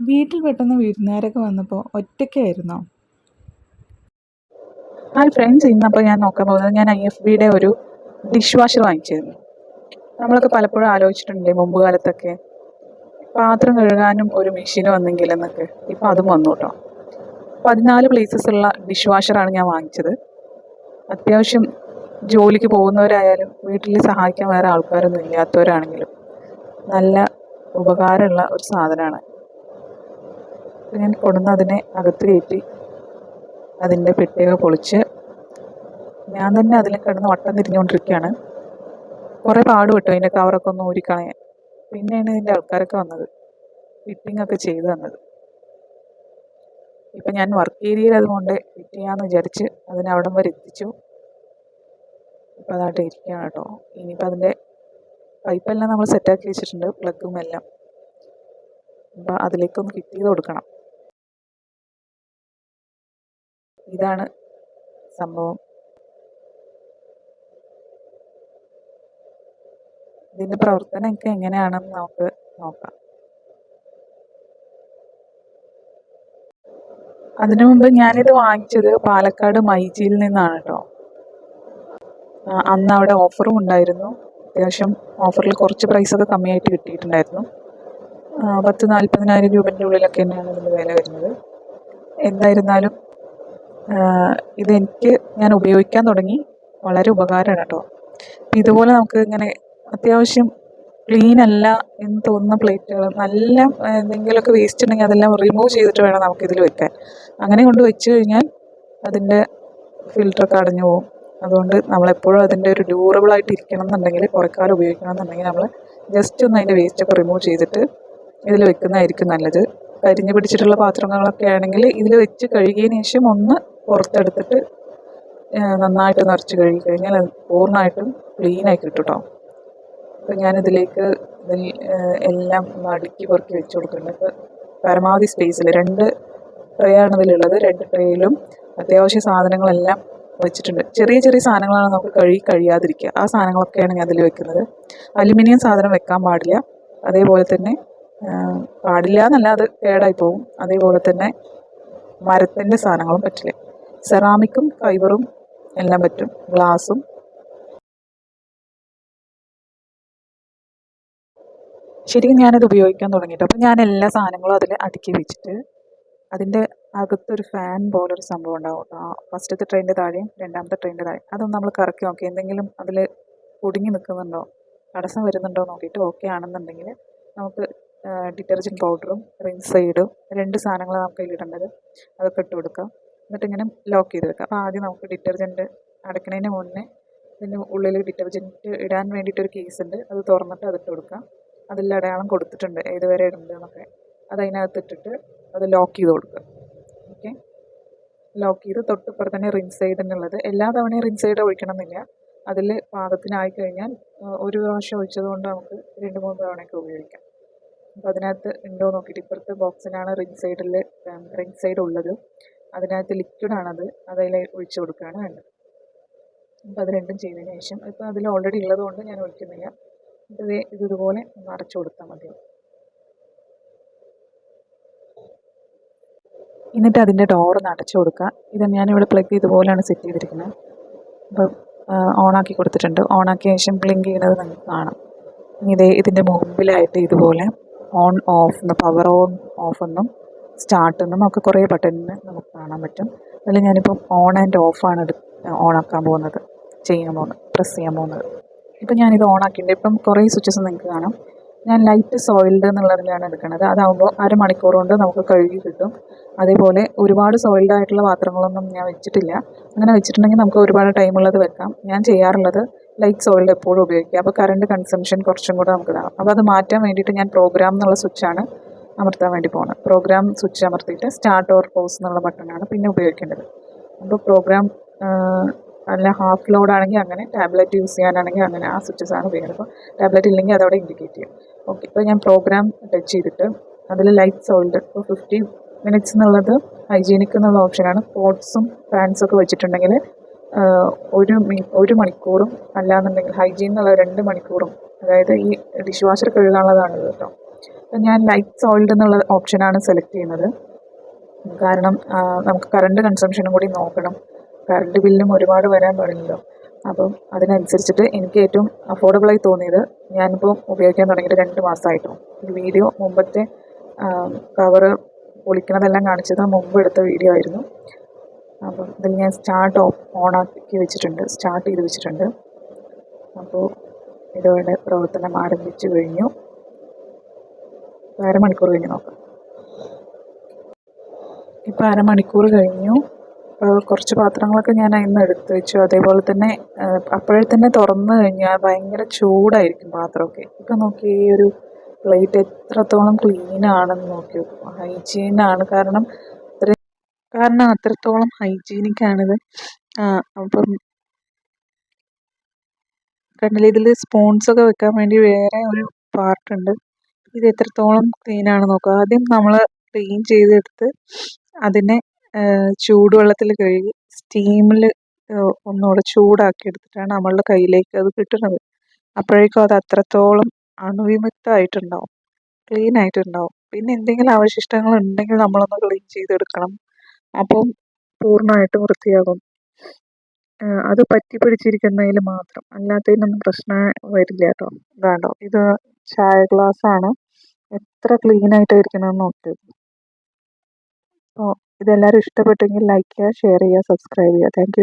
വീട്ടിൽ പെട്ടെന്ന് വിരുന്നുകാരൊക്കെ വന്നപ്പോൾ ഒറ്റയ്ക്കായിരുന്നോ? ഹായ് ഫ്രണ്ട്സ് ഇന്നപ്പോൾ ഞാൻ നോക്കാൻ പോകുന്നത് ഞാൻ ഐ എഫ് ബിയുടെ ഒരു ഡിഷ് വാഷർ വാങ്ങിച്ചിരുന്നു. നമ്മളൊക്കെ പലപ്പോഴും ആലോചിച്ചിട്ടുണ്ടല്ലേ മുമ്പ് കാലത്തൊക്കെ പാത്രം കഴുകാനും ഒരു മെഷീൻ വന്നെങ്കിൽ എന്നൊക്കെ. ഇപ്പം അതും വന്നു കേട്ടോ പതിനാല് പ്ലേസസ് ഉള്ള ഡിഷ് വാഷറാണ് ഞാൻ വാങ്ങിച്ചത്. അത്യാവശ്യം ജോലിക്ക് പോകുന്നവരായാലും വീട്ടിൽ സഹായിക്കാൻ വേറെ ആൾക്കാരൊന്നും ഇല്ലാത്തവരാണെങ്കിലും നല്ല ഉപകാരമുള്ള ഒരു സാധനമാണ്. ഞാൻ കൊണ്ടുവന്ന് അതിനെ അകത്ത് കയറ്റി അതിന്റെ പെട്ടിയൊക്കെ പൊളിച്ച് ഞാൻ തന്നെ അതിൽ കിടന്ന് വട്ടം തിരിഞ്ഞുകൊണ്ടിരിക്കുകയാണ്. കുറേ പാട് പാടുപെട്ടു അതിന്റെ കവറൊക്കെ ഒന്ന് ഊരിക്കളയാൻ. പിന്നെയാണ് ഇതിന്റെ ആൾക്കാരൊക്കെ വന്നത്. ഫിറ്റിംഗ് ഒക്കെ ചെയ്തു തന്നത്. ഇപ്പം ഞാൻ വർക്ക് ഏരിയയിൽ അതുകൊണ്ട് ഫിറ്റ് ചെയ്യാമെന്ന് വിചാരിച്ച് അതിനെ അവിടം വരെ എത്തിച്ചു. ഇപ്പം അതായിട്ട് ഇരിക്കുകയാണ് കേട്ടോ. ഇനിയിപ്പോൾ അതിന്റെ പൈപ്പെല്ലാം നമ്മൾ സെറ്റാക്കി വെച്ചിട്ടുണ്ട് പ്ലഗും എല്ലാം. അപ്പം അതിലേക്കൊന്ന് ഫിറ്റ് ചെയ്ത് കൊടുക്കണം. ഇതാണ് സംഭവം. ഇതിന്റെ പ്രവർത്തനമൊക്കെ എങ്ങനെയാണെന്ന് നമുക്ക് നോക്കാം. അതിനു മുമ്പ് ഞാനിത് വാങ്ങിച്ചത് പാലക്കാട് മൈജിയിൽ നിന്നാണ് കേട്ടോ. അന്ന് അവിടെ ഓഫറും ഉണ്ടായിരുന്നു. അത്യാവശ്യം ഓഫറിൽ കുറച്ച് പ്രൈസ് പ്രൈസൊക്കെ കമ്മിയായിട്ട് കിട്ടിയിട്ടുണ്ടായിരുന്നു. പത്ത് നാൽപ്പതിനായിരം രൂപന്റെ ഉള്ളിലൊക്കെ തന്നെയാണ് ഇതിന്റെ വില വരുന്നത്. എന്തായിരുന്നാലും ഇതെനിക്ക് ഞാൻ ഉപയോഗിക്കാൻ തുടങ്ങി. വളരെ ഉപകാരമാണ് കേട്ടോ. ഇതുപോലെ നമുക്ക് ഇങ്ങനെ അത്യാവശ്യം ക്ലീൻ അല്ല എന്ന് തോന്നുന്ന പ്ലേറ്റുകൾ നല്ല എന്തെങ്കിലുമൊക്കെ വേസ്റ്റ് ഉണ്ടെങ്കിൽ അതെല്ലാം റിമൂവ് ചെയ്തിട്ട് വേണം നമുക്കിതിൽ വെക്കാൻ. അങ്ങനെ കൊണ്ട് വെച്ച് കഴിഞ്ഞാൽ അതിന്റെ ഫിൽറ്ററൊക്കെ അടഞ്ഞു പോകും. അതുകൊണ്ട് നമ്മളെപ്പോഴും അതിന്റെ ഒരു ഡ്യൂറബിൾ ആയിട്ട് ഇരിക്കണം എന്നുണ്ടെങ്കിൽ കുറേ കാലം ഉപയോഗിക്കണം എന്നുണ്ടെങ്കിൽ നമ്മൾ ജസ്റ്റ് ഒന്ന് അതിന്റെ വേസ്റ്റൊക്കെ റിമൂവ് ചെയ്തിട്ട് ഇതിൽ വെക്കുന്നതായിരിക്കും നല്ലത്. കരിഞ്ഞു പിടിച്ചിട്ടുള്ള പാത്രങ്ങളൊക്കെ ആണെങ്കിൽ ഇതിൽ വെച്ച് കഴുകിയതിന് ശേഷം ഒന്ന് പുറത്തെടുത്തിട്ട് നന്നായിട്ട് നിറച്ച് കഴുകി കഴിഞ്ഞാൽ അത് പൂർണമായിട്ടും ക്ലീനായി കിട്ടും കേട്ടോ അപ്പം ഞാനിതിലേക്ക് ഇതിൽ എല്ലാം അടുക്കി പൊറുക്കി വെച്ച് കൊടുക്കുന്നുണ്ട്. അപ്പോൾ പരമാവധി സ്പേസിൽ രണ്ട് ട്രേ ആണ് ഇതിലുള്ളത്. രണ്ട് ട്രേയിലും അത്യാവശ്യ സാധനങ്ങളെല്ലാം വെച്ചിട്ടുണ്ട്. ചെറിയ ചെറിയ സാധനങ്ങളാണ് നമുക്ക് കഴുകി കഴിയാതിരിക്കുക. ആ സാധനങ്ങളൊക്കെയാണ് ഞാൻ അതിൽ വെക്കുന്നത്. അലുമിനിയം സാധനം വെക്കാൻ പാടില്ല. അതേപോലെ തന്നെ പാടില്ല എന്നല്ല അത് കേടായി പോകും അതേപോലെ തന്നെ മരത്തിന്റെ സാധനങ്ങളും പറ്റില്ല? സെറാമിക്കും ഫൈബറും എല്ലാം പറ്റും. ഗ്ലാസും. ശരിക്കും ഞാനത് ഉപയോഗിക്കാൻ തുടങ്ങിയിട്ട്. അപ്പം ഞാൻ എല്ലാ സാധനങ്ങളും അതിൽ അടുക്കി വെച്ചിട്ട് അതിന്റെ അകത്തൊരു ഫാൻ പോലൊരു സംഭവം ഉണ്ടാവും ഫസ്റ്റത്തെ ട്രെയിനിന്റെ താഴെയും രണ്ടാമത്തെ ട്രെയിനിന്റെ താഴെ അതൊന്ന് നമ്മൾ കറക്കി നോക്കി. എന്തെങ്കിലും അതിൽ കുടുങ്ങി നിൽക്കുന്നുണ്ടോ തടസ്സം വരുന്നുണ്ടോ നോക്കിയിട്ട് ഓക്കെ ആണെന്നുണ്ടെങ്കിൽ നമുക്ക് ഡിറ്റർജന്റ് പൗഡറും റിൻസൈഡും രണ്ട് സാധനങ്ങൾ നമുക്ക് അതിലിടേണ്ടത് അതൊക്കെ ഇട്ട് കൊടുക്കുക എന്നിട്ട് ഇങ്ങനെ ലോക്ക് ചെയ്ത് വെക്കുക അപ്പോൾ ആദ്യം നമുക്ക് ഡിറ്റർജന്റ് അടയ്ക്കുന്നതിന് മുന്നേ ഇതിന്റെ ഉള്ളിൽ ഡിറ്റർജന്റ് ഇടാൻ വേണ്ടിയിട്ടൊരു കേസ് ഉണ്ട്. അത് തുറന്നിട്ട് അതിട്ട് കൊടുക്കുക അതിൽ അടയാളം കൊടുത്തിട്ടുണ്ട്. ഏത് വരെ ഇടുന്നുണ്ട് എന്നൊക്കെ. അത് അതിനകത്ത് ഇട്ടിട്ട് അത് ലോക്ക് ചെയ്ത് കൊടുക്കുക ഓക്കെ ലോക്ക് ചെയ്ത് തൊട്ടിപ്പുറത്ത് തന്നെ റിൻസൈഡ് എന്നുള്ളത്. എല്ലാ തവണയും റിൻസൈഡ് ഒഴിക്കണം എന്നില്ല അതിൽ പാകത്തിനായി കഴിഞ്ഞാൽ ഒരു പ്രാവശ്യം ഒഴിച്ചത് കൊണ്ട് നമുക്ക് രണ്ട് മൂന്ന് തവണയൊക്കെ ഉപയോഗിക്കാം. അപ്പോൾ അതിനകത്ത് ഉണ്ടോ നോക്കിയിട്ട് ഇപ്പുറത്തെ ബോക്സിലാണ് റിംഗ് റിൻസൈഡ് ഉള്ളത്. അതിനകത്ത് ലിക്വിഡാണത് അതിൽ ഒഴിച്ചു കൊടുക്കുകയാണ് വേണ്ടത്. അപ്പോൾ അത് രണ്ടും ചെയ്തതിന് ശേഷം ഇപ്പോൾ അതിൽ ഓൾറെഡി ഉള്ളതുകൊണ്ട് ഞാൻ ഒഴിക്കുന്നില്ല. ഇത് ഇത് ഇതുപോലെ ഒന്ന് അടച്ചു കൊടുത്താൽ മതിയാവും എന്നിട്ട് അതിന്റെ ഒന്ന് അടച്ചു കൊടുക്കുക. ഇത് ഞാനിവിടെ പ്ലഗ് ഇതുപോലെയാണ് സെറ്റ് ചെയ്തിരിക്കുന്നത് അപ്പോൾ ഓണാക്കി കൊടുത്തിട്ടുണ്ട്. ഓണാക്കിയ ശേഷം ബ്ലിങ്ക് ചെയ്യുന്നത് നിങ്ങൾക്ക് കാണാം. ഇതേ ഇതിന്റെ മുമ്പിലായിട്ട് ഇതുപോലെ on off power on off എന്നും സ്റ്റാർട്ട് എന്നും ഒക്കെ കുറേ ബട്ടണിന് നമുക്ക് കാണാൻ പറ്റും. അതിൽ ഞാനിപ്പം ഓൺ ആൻഡ് ഓഫാണ് എടു ഓണാക്കാൻ പോകുന്നത്. ചെയ്യാൻ പോകുന്നത്. പ്രസ് ചെയ്യാൻ പോകുന്നത്. ഇപ്പം ഞാനിത് ഓണാക്കിയിട്ടുണ്ട് ഇപ്പം കുറേ സ്വിച്ചസ് നിങ്ങൾക്ക് കാണാം. ഞാൻ ലൈറ്റ് സോയിൽഡ് എന്നുള്ളതിലാണ് എടുക്കുന്നത്. അതാകുമ്പോൾ അരമണിക്കൂർ കൊണ്ട് നമുക്ക് കഴുകി കിട്ടും. അതേപോലെ ഒരുപാട് സോയിൽഡ് ആയിട്ടുള്ള പാത്രങ്ങളൊന്നും ഞാൻ വെച്ചിട്ടില്ല. അങ്ങനെ വെച്ചിട്ടുണ്ടെങ്കിൽ നമുക്ക് ഒരുപാട് ടൈമുള്ളത് വെക്കാം. ഞാൻ ചെയ്യാറുള്ളത് ലൈറ്റ് സോയിൽഡ് എപ്പോഴും ഉപയോഗിക്കുക. അപ്പോൾ കറണ്ട് കൺസംഷൻ കുറച്ചും കൂടെ നമുക്ക് ഇതാകും അപ്പോൾ അത് മാറ്റാൻ വേണ്ടിയിട്ട് ഞാൻ പ്രോഗ്രാം എന്നുള്ള സ്വിച്ചാണ് അമർത്താൻ വേണ്ടി പോകുന്നത് പ്രോഗ്രാം സ്വിച്ച് അമർത്തിയിട്ട് സ്റ്റാർട്ട് ഓർ പോസ് എന്നുള്ള ബട്ടണാണ് പിന്നെ ഉപയോഗിക്കേണ്ടത്. അപ്പോൾ പ്രോഗ്രാം അല്ല ഹാഫ് ലോഡ് ആണെങ്കിൽ അങ്ങനെ ടാബ്ലറ്റ് യൂസ് ചെയ്യാനാണെങ്കിൽ അങ്ങനെ ആ സ്വിച്ചസ് ആണ് ഉപയോഗിക്കുന്നത് അപ്പോൾ ടാബ്ലറ്റ് ഇല്ലെങ്കിൽ അതവിടെ ഇൻഡിക്കേറ്റ് ചെയ്യും. ഓക്കെ ഇപ്പോൾ ഞാൻ പ്രോഗ്രാം ടച്ച് ചെയ്തിട്ട് അതിൽ ലൈറ്റ് സോൾഡ് ഇപ്പോൾ ഫിഫ്റ്റി മിനിറ്റ്സ് എന്നുള്ളത് ഹൈജീനിക് എന്നുള്ള ഓപ്ഷനാണ് പോട്ട്സും ഫാൻസും ഒക്കെ വെച്ചിട്ടുണ്ടെങ്കിൽ ഒരു ഒരു മണിക്കൂറും അല്ലാന്നുണ്ടെങ്കിൽ ഹൈജീൻ എന്നുള്ള രണ്ട് മണിക്കൂറും അതായത് ഈ ഡിഷ് വാഷർ കഴുകാനുള്ളതാണ് കേട്ടോ. അപ്പം ഞാൻ ലൈറ്റ് സോൾഡ് എന്നുള്ള ഓപ്ഷനാണ് സെലക്ട് ചെയ്യുന്നത്. കാരണം നമുക്ക് കറണ്ട് കൺസംഷനും കൂടി നോക്കണം. കറണ്ട് ബില്ലും ഒരുപാട് വരാൻ പാടില്ലല്ലോ. അപ്പം അതിനനുസരിച്ചിട്ട് എനിക്ക് ഏറ്റവും അഫോർഡബിളായി തോന്നിയത് ഞാനിപ്പോൾ ഉപയോഗിക്കാൻ തുടങ്ങിയിട്ട് രണ്ട് മാസമായിട്ടോ. ഈ വീഡിയോ മുമ്പത്തെ കവറ് പൊളിക്കണതെല്ലാം കാണിച്ചത് മുമ്പ് എടുത്ത വീഡിയോ ആയിരുന്നു. അപ്പം ഇതിൽ ഞാൻ സ്റ്റാർട്ട് ഓൺ ആക്കി വെച്ചിട്ടുണ്ട് സ്റ്റാർട്ട് ചെയ്ത് വെച്ചിട്ടുണ്ട്. അപ്പോൾ ഇതോടെ പ്രവർത്തനം ആരംഭിച്ചു കഴിഞ്ഞു. അരമണിക്കൂർ കഴിഞ്ഞ് നോക്കാം. ഇപ്പോൾ അരമണിക്കൂർ കഴിഞ്ഞു. കുറച്ച് പാത്രങ്ങളൊക്കെ ഞാൻ അതിന്ന് എടുത്ത് വെച്ചു. അതേപോലെ തന്നെ അപ്പോഴേ തന്നെ തുറന്നു കഴിഞ്ഞാൽ ഭയങ്കര ചൂടായിരിക്കും പാത്രമൊക്കെ. ഇപ്പം നോക്കി ഈ ഒരു പ്ലേറ്റ് എത്രത്തോളം ക്ലീൻ ആണെന്ന് നോക്കി ഹൈജീൻ ഹൈജീനാണ് കാരണം കാരണം അത്രത്തോളം ഹൈജീനിക് ആണിത് അപ്പം കണ്ടില്ല ഇതിൽ സ്പോൺസ് ഒക്കെ വെക്കാൻ വേണ്ടി വേറെ ഒരു പാർട്ട് ഉണ്ട് ഇത് എത്രത്തോളം ക്ലീൻ ആണ് നോക്കുക. ആദ്യം നമ്മൾ ക്ലീൻ ചെയ്തെടുത്ത് അതിനെ ചൂടുവെള്ളത്തിൽ കഴുകി സ്റ്റീമിൽ ഒന്നുകൂടെ ചൂടാക്കി എടുത്തിട്ടാണ് നമ്മളുടെ കയ്യിലേക്ക് അത് കിട്ടുന്നത്. അപ്പോഴേക്കും അത് അത്രത്തോളം അണുവിമുക്തമായിട്ടുണ്ടാവും. ക്ലീൻ ആയിട്ടുണ്ടാവും പിന്നെ എന്തെങ്കിലും അവശിഷ്ടങ്ങൾ ഉണ്ടെങ്കിൽ നമ്മളൊന്ന് ക്ലീൻ ചെയ്തെടുക്കണം. അപ്പം പൂർണമായിട്ടും വൃത്തിയാകും. അത് പറ്റി പിടിച്ചിരിക്കുന്നതിൽ മാത്രം. അല്ലാത്തതിനൊന്നും പ്രശ്നം വരില്ല കേട്ടോ. ഇതാണ്ടോ. ഇത് ചായ ഗ്ലാസ് ആണ് എത്ര ക്ലീൻ ആയിട്ട് ഇരിക്കണമെന്ന് നോക്കിയത്. അപ്പോൾ ഇതെല്ലാവരും ഇഷ്ടപ്പെട്ടെങ്കിൽ ലൈക്ക് ചെയ്യുക ഷെയർ ചെയ്യുക സബ്സ്ക്രൈബ് ചെയ്യുക. താങ്ക്